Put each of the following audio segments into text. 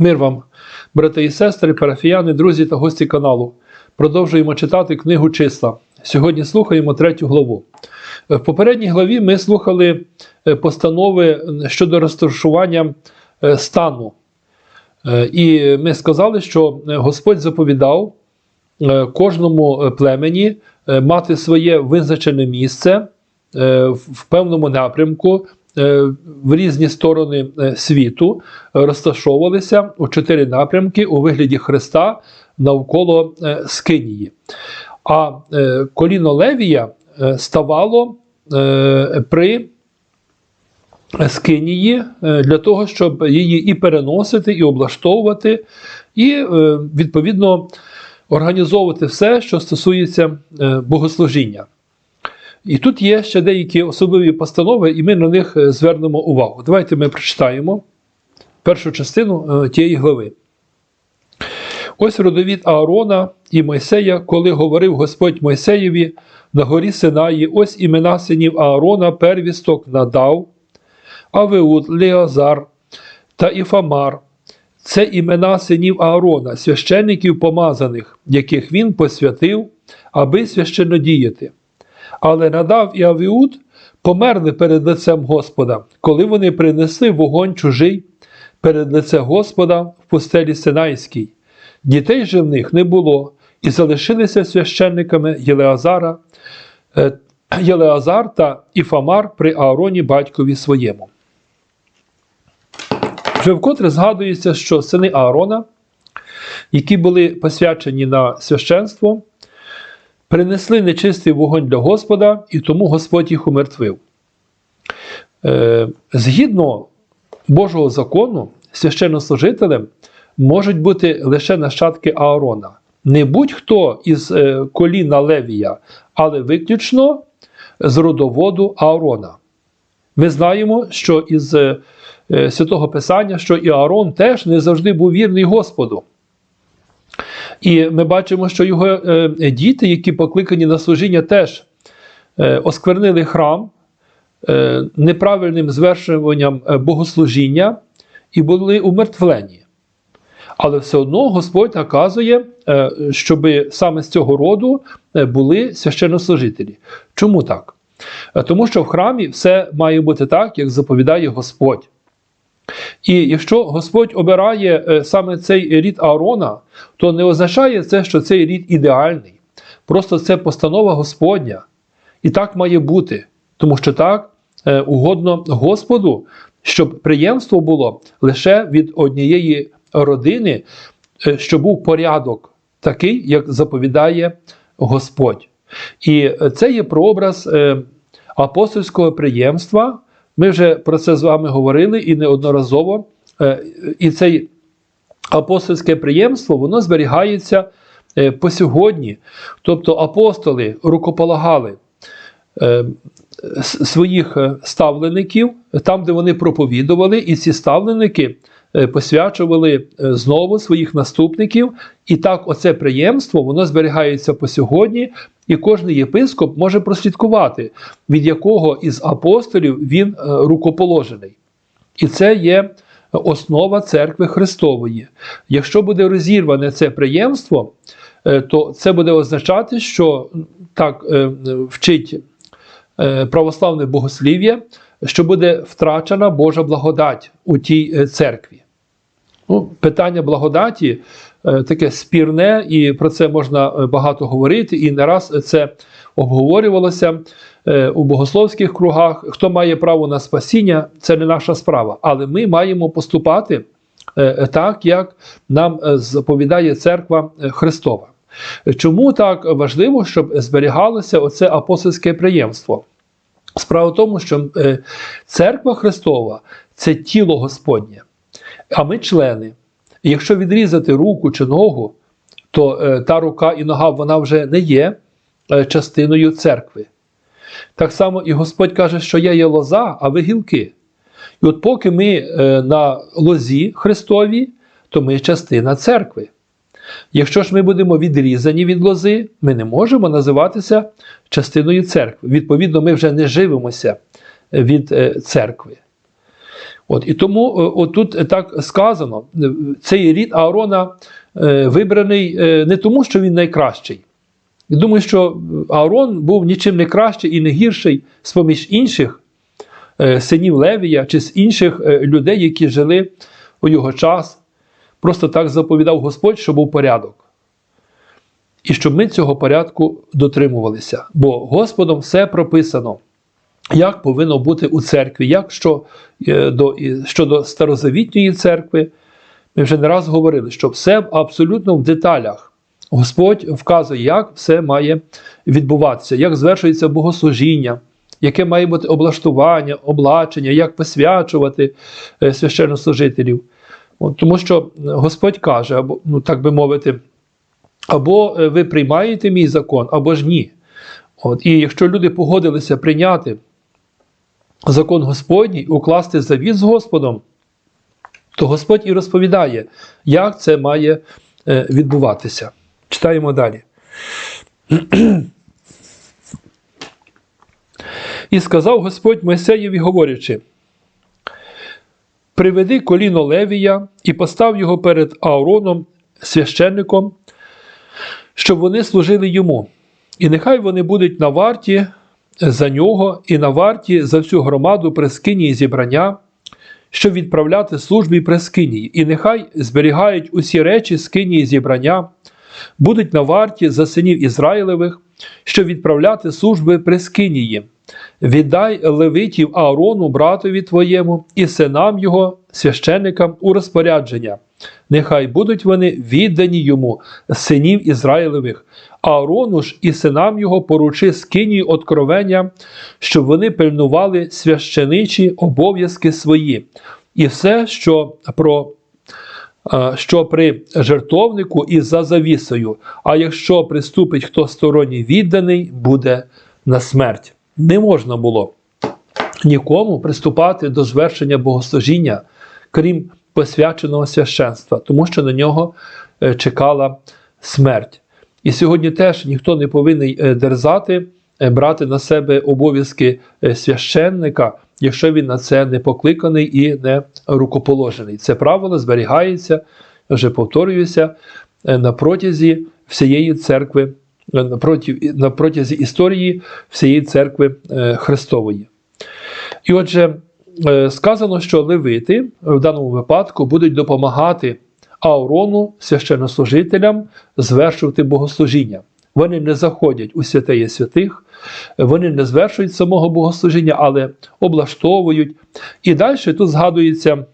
Мир вам, брати і сестри, парафіяни, друзі та гості каналу. Продовжуємо читати книгу числа. Сьогодні слухаємо третю главу. В попередній главі ми слухали е, постанови щодо розташування е, стану. Е, І ми сказали, що Господь заповідав е, кожному е, племені е, мати своє визначене місце е, в певному напрямку е, в різні сторони е, світу, е, розташовувалися у чотири напрямки у вигляді Христа навколо е, Скинії. А е, коліно Левія е, ставало е, при Скинії е, для того, щоб її і переносити, і облаштовувати, і е, відповідно організовувати все, що стосується е, богослужіння. І тут є ще деякі особливі постанови, і ми на них е, звернемо увагу. Давайте ми прочитаємо першу частину е, тієї глави. Ось родовід Аарона і Мойсея, коли говорив Господь Мойсеєві на горі Синаї, ось імена синів Аарона, первісток надав, Авеуд, Леозар та Іфамар. Це імена синів Аарона, священників помазаних, яких він посвятив, аби священно діяти. Але надав і Авіуд померли перед лицем Господа, коли вони принесли вогонь чужий перед лице Господа в пустелі Синайській. Дітей же в них не було, і залишилися священниками Єлеазара, е, Єлеазар та Іфамар при Аароні батькові своєму. Вже вкотре згадується, що сини Аарона, які були посвячені на священство, принесли нечистий вогонь для Господа, і тому Господь їх умертвив. Е, згідно Божого закону, священнослужителем можуть бути лише нащадки Аарона. Не будь-хто із е, коліна Левія, але виключно з родоводу Аарона. Ми знаємо, що із е, святого Писання, що і Аарон теж не завжди був вірний Господу. І ми бачимо, що його е, діти, які покликані на служіння, теж е, осквернили храм е, неправильним звершуванням богослужіння і були умертвлені. Але все одно Господь наказує, щоб саме з цього роду були священнослужителі. Чому так? Тому що в храмі все має бути так, як заповідає Господь. І якщо Господь обирає е, саме цей рід Аарона, то не означає це, що цей рід ідеальний. Просто це постанова Господня. І так має бути, тому що так е, угодно Господу, щоб приємство було лише від однієї родини, е, щоб був порядок такий, як заповідає Господь. І це є прообраз апостольського приємства. Ми вже про це з вами говорили і неодноразово. Е, І це апостольське приємство воно зберігається е, по сьогодні. Тобто апостоли рукополагали е, своїх ставлеників там, де вони проповідували, і ці ставленики посвячували е, знову своїх наступників. І так, оце приємство воно зберігається по сьогодні, і кожен єпископ може прослідкувати, від якого із апостолів він е, рукоположений. І це є основа церкви Христової. Якщо буде розірване це приємство, е, то це буде означати, що так е, вчить е, православне богослів'я, що буде втрачена Божа благодать у тій е, церкві. Ну, питання благодаті е, таке спірне, і про це можна е, багато говорити, і не раз це обговорювалося у богословських кругах. Хто має право на спасіння, це не наша справа. Але ми маємо поступати так, як нам заповідає церква Христова. Чому так важливо, щоб зберігалося оце апостольське приємство? Справа в тому, що е, церква Христова це тіло Господнє, а ми члени. Якщо відрізати руку чи ногу, то е, та рука і нога вона вже не є е, частиною церкви. Так само і Господь каже, що я є лоза, а ви гілки. І от поки ми на лозі Христовій, то ми частина церкви. Якщо ж ми будемо відрізані від лози, ми не можемо називатися частиною церкви. Відповідно, ми вже не живемося від е, церкви. От, І тому е, отут так сказано: цей рід Аарона е, вибраний не тому, що він найкращий. Думаю, що Аарон був нічим не кращий і не гірший з-поміж інших синів Левія чи з інших людей, які жили у його час. Просто так заповідав Господь, щоб був порядок. І щоб ми цього порядку дотримувалися. Бо Господом все прописано, як повинно бути у церкві, як що, е, до, щодо старозавітньої церкви. Ми вже не раз говорили, що все абсолютно в деталях. Господь вказує, як все має відбуватися, як звершується богослужіння, яке має бути облаштування, облачення, як посвячувати е, священнослужителів. Тому що Господь каже, або, ну, так би мовити, або е, ви приймаєте мій закон, або ж ні. От, І якщо люди погодилися прийняти закон Господній, укласти завіт з Господом, то Господь і розповідає, як це має е, відбуватися. Читаємо далі. І сказав Господь Мойсеєві, говорячи: Приведи коліно Левія і постав його перед Аароном, священником, щоб вони служили йому. І нехай вони будуть на варті за нього і на варті за всю громаду при скинії зібрання, щоб відправляти службі при скинії. І нехай зберігають усі речі скинії зібрання, будуть на варті за синів Ізраїлевих, щоб відправляти служби при скинії. Віддай левитів Аарону, братові твоєму, і синам його, священникам у розпорядження. Нехай будуть вони віддані йому, синів Ізраїлевих, Аарону ж і синам його поручи скинії откровення, щоб вони пильнували священичі обов'язки свої, і все, що про е, що при жертовнику і за завісою, а якщо приступить хто сторонній відданий, буде на смерть. Не можна було нікому приступати до звершення богослужіння, крім посвяченого священства, тому що на нього е, чекала смерть. І сьогодні теж ніхто не повинен е, дерзати, е, брати на себе обов'язки священника, якщо він на це не покликаний і не рукоположений. Це правило зберігається, вже повторююся, на протязі всієї церкви, на протязі історії всієї церкви е, Христової. І отже, е, сказано, що левити в даному випадку будуть допомагати Аарону, священнослужителям, звершувати богослужіння. Вони не заходять у святеє святих, вони не звершують самого богослужіння, але облаштовують. І далі тут згадується.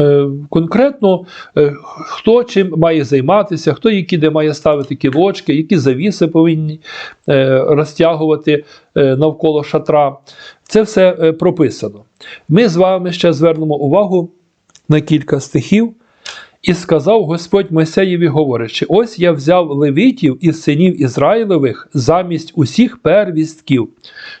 Е, Конкретно, е, хто чим має займатися, хто які де має ставити кілочки, які завіси повинні е, розтягувати навколо шатра. Це все прописано. Ми з вами ще звернемо увагу на кілька стихів. І сказав Господь Мойсеєві, говорячи: ось я взяв левитів із синів Ізраїлевих замість усіх первістків,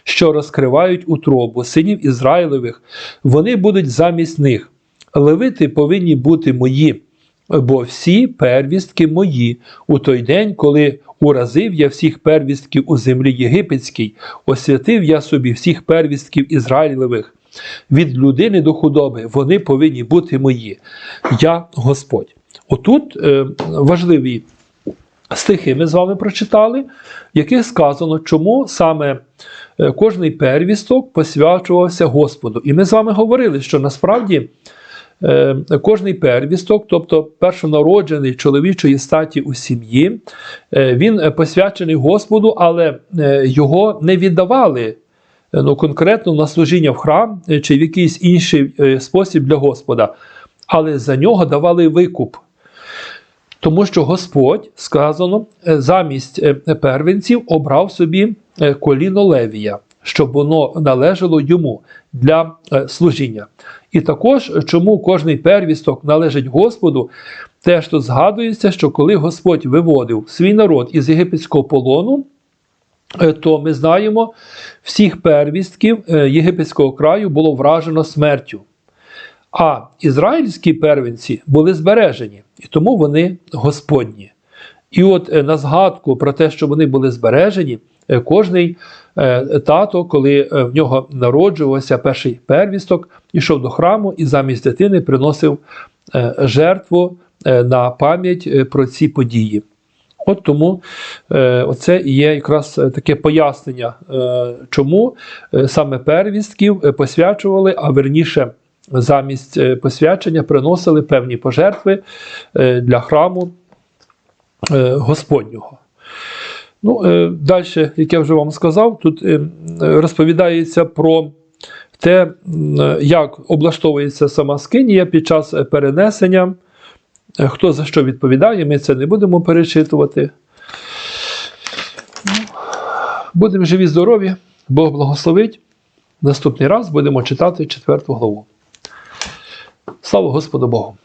що розкривають утробу синів Ізраїлевих, вони будуть замість них. Левити повинні бути мої, бо всі первістки мої у той день, коли уразив я всіх первістків у землі єгипетській, освятив я собі всіх первістків Ізраїлевих. Від людини до худоби вони повинні бути мої. Я Господь. Отут е, важливі стихи ми з вами прочитали, в яких сказано, чому саме е, кожний первісток посвячувався Господу. І ми з вами говорили, що насправді кожний первісток, тобто першонароджений чоловічої статі у сім'ї, е, він е, посвячений Господу, але е, його не віддавали е, ну, конкретно на служіння в храм е, чи в якийсь інший е, спосіб для Господа, але за нього давали викуп. Тому що Господь, сказано, е, замість е, первенців обрав собі е, коліно Левія, щоб воно належало йому для е, служіння. І також, чому кожний первісток належить Господу, теж тут згадується, що коли Господь виводив свій народ із єгипетського полону, е, то ми знаємо, всіх первістків е, єгипетського краю було вражено смертю. А ізраїльські первенці були збережені, і тому вони Господні. І от на згадку про те, що вони були збережені, кожний е, тато, коли е, в нього народжувався перший первісток, ішов до храму і замість дитини приносив е, жертву е, на пам'ять е, про ці події. От тому е, оце і є якраз е, таке пояснення, е, чому е, саме первістків е, посвячували, а верніше замість е, посвячення приносили певні пожертви е, для храму е, Господнього. Ну, е, далі, як я вже вам сказав, тут е, розповідається про те, як облаштовується сама скинія під час перенесення. Е, Хто за що відповідає, ми це не будемо перечитувати. Ну, Будемо живі, здорові, Бог благословить. Наступний раз будемо читати четверту главу. Слава Господу Богу!